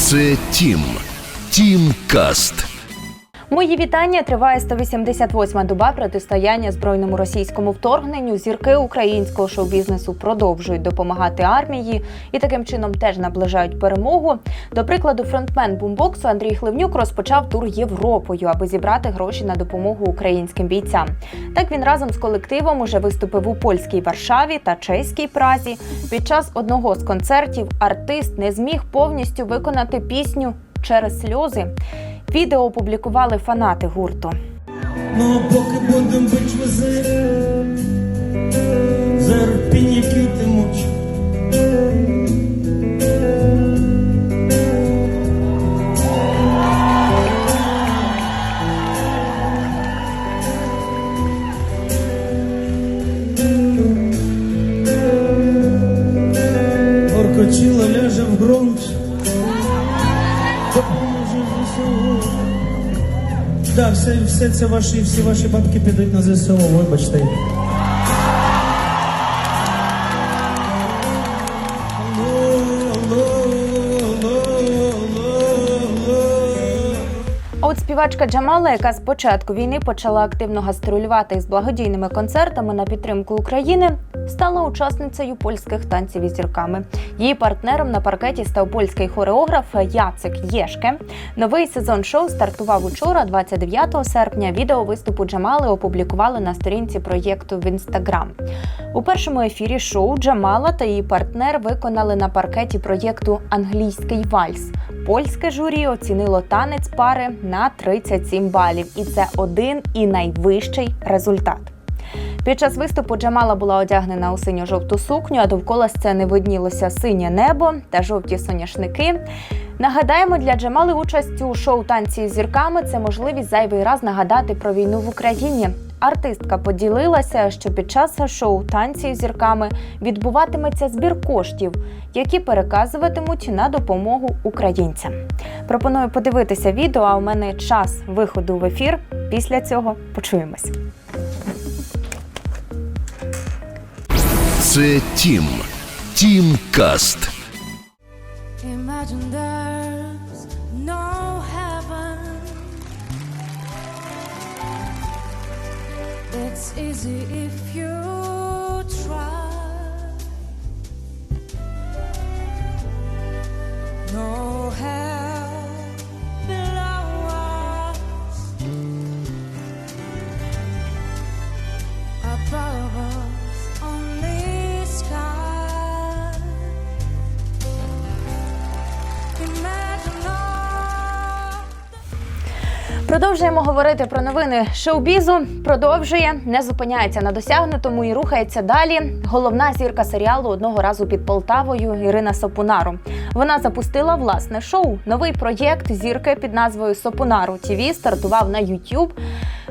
Це Тім. Тім Каст. Мої вітання. Триває 188-ма доба протистояння збройному російському вторгненню. Зірки українського шоу-бізнесу продовжують допомагати армії і таким чином теж наближають перемогу. До прикладу, фронтмен бумбоксу Андрій Хливнюк розпочав тур Європою, аби зібрати гроші на допомогу українським бійцям. Так він разом з колективом уже виступив у польській Варшаві та чеській Празі. Під час одного з концертів артист не зміг повністю виконати пісню через сльози. Відео опублікували фанати гурту. Ну, поки будем бить вези, зарпіння квітимуть. Горкочила ляже в ґрунт, ЗСУ. Да, все, все це ваші, всі ваші бабки підуть на ЗСУ, вибачте. От співачка Джамала, яка з початку війни почала активно гастролювати з благодійними концертами на підтримку України, стала учасницею польських танців із зірками. Її партнером на паркеті став польський хореограф Яцек Єшке. Новий сезон шоу стартував учора, 29 серпня. Відео виступу Джамали опублікували на сторінці проєкту в інстаграм. У першому ефірі шоу Джамала та її партнер виконали на паркеті проєкту Англійський вальс. Польське журі оцінило танець пари на 37 балів, і це один і найвищий результат. Під час виступу Джамала була одягнена у синьо-жовту сукню, а довкола сцени виднілося синє небо та жовті соняшники. Нагадаємо, для Джамали участь у шоу танці з зірками це можливість зайвий раз нагадати про війну в Україні. Артистка поділилася, що під час шоу танці з зірками відбуватиметься збір коштів, які переказуватимуть на допомогу українцям. Пропоную подивитися відео. А у мене час виходу в ефір. Після цього почуємось. Це Тім. Тім Каст. It's easy if you Продовжуємо говорити про новини шоу-бізу. Продовжує, не зупиняється на досягнутому і рухається далі. Головна зірка серіалу одного разу під Полтавою Ірина Сопунару. Вона запустила власне шоу. Новий проєкт зірки під назвою Сопунару ТІВІ стартував на YouTube.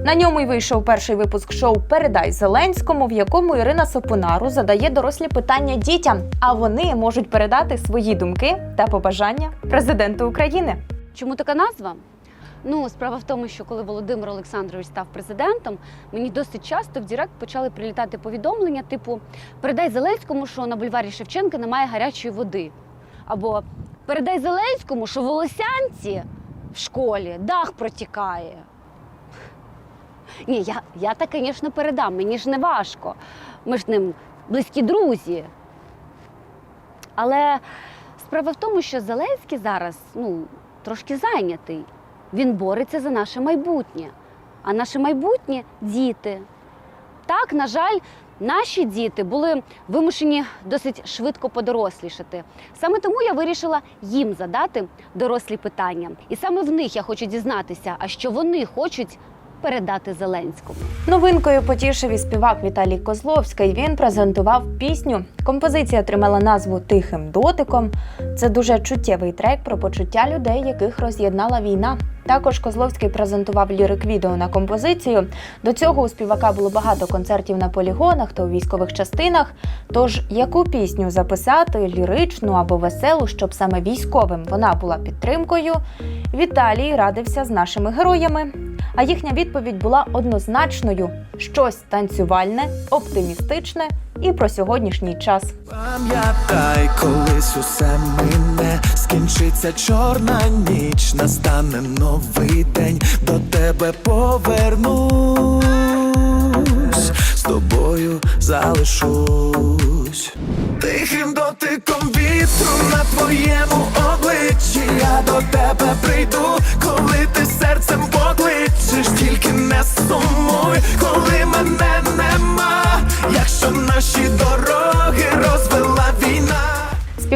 На ньому й вийшов перший випуск шоу Передай Зеленському, в якому Ірина Сопунару задає дорослі питання дітям, а вони можуть передати свої думки та побажання президенту України. Чому така назва? Ну, справа в тому, що коли Володимир Олександрович став президентом, мені досить часто в Дірект почали прилітати повідомлення, типу передай Зеленському, що на бульварі Шевченка немає гарячої води. Або передай Зеленському, що в Волосянці в школі дах протікає. Ні, я, я так, звісно, передам, мені ж не важко. Ми ж ним близькі друзі. Але справа в тому, що Зеленський зараз ну, трошки зайнятий. Він бореться за наше майбутнє. А наше майбутнє діти. Так, на жаль, наші діти були вимушені досить швидко подорослішати. Саме тому я вирішила їм задати дорослі питання. І саме в них я хочу дізнатися, а що вони хочуть передати Зеленському. Новинкою потішив і співак Віталій Козловський. Він презентував пісню. Композиція отримала назву Тихим дотиком. Це дуже чуттєвий трек про почуття людей, яких роз'єднала війна. Також Козловський презентував лірик відео на композицію. До цього у співака було багато концертів на полігонах та у військових частинах. Тож яку пісню записати ліричну або веселу, щоб саме військовим вона була підтримкою, Віталій радився з нашими героями. А їхня відповідь була однозначною: щось танцювальне, оптимістичне і про сьогоднішній час. Пам'ятай, колись усе мине, скінчиться чорна ніч, настане новий день, до тебе повернусь, з тобою залишусь. Тихим дотиком вітру на твоєму обличчі я до тебе прийду, коли ти серцем покличеш,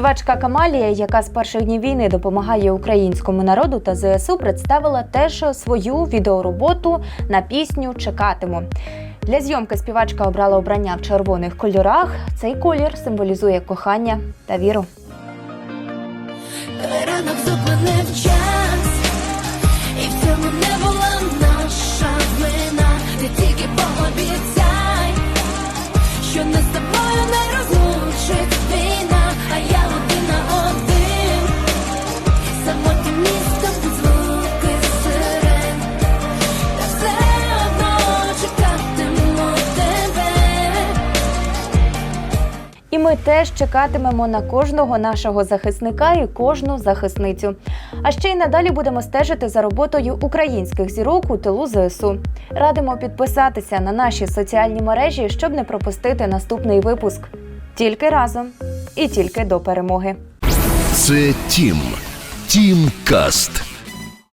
Співачка Камалія, яка з перших днів війни допомагає українському народу та ЗСУ, представила теж свою відеороботу на пісню Чекатиму. Для зйомки співачка обрала обрання в червоних кольорах. Цей колір символізує кохання та віру. Теж чекатимемо на кожного нашого захисника і кожну захисницю. А ще й надалі будемо стежити за роботою українських зірок у тилу ЗСУ. Радимо підписатися на наші соціальні мережі, щоб не пропустити наступний випуск. Тільки разом і тільки до перемоги. Це Тім. Тім Каст.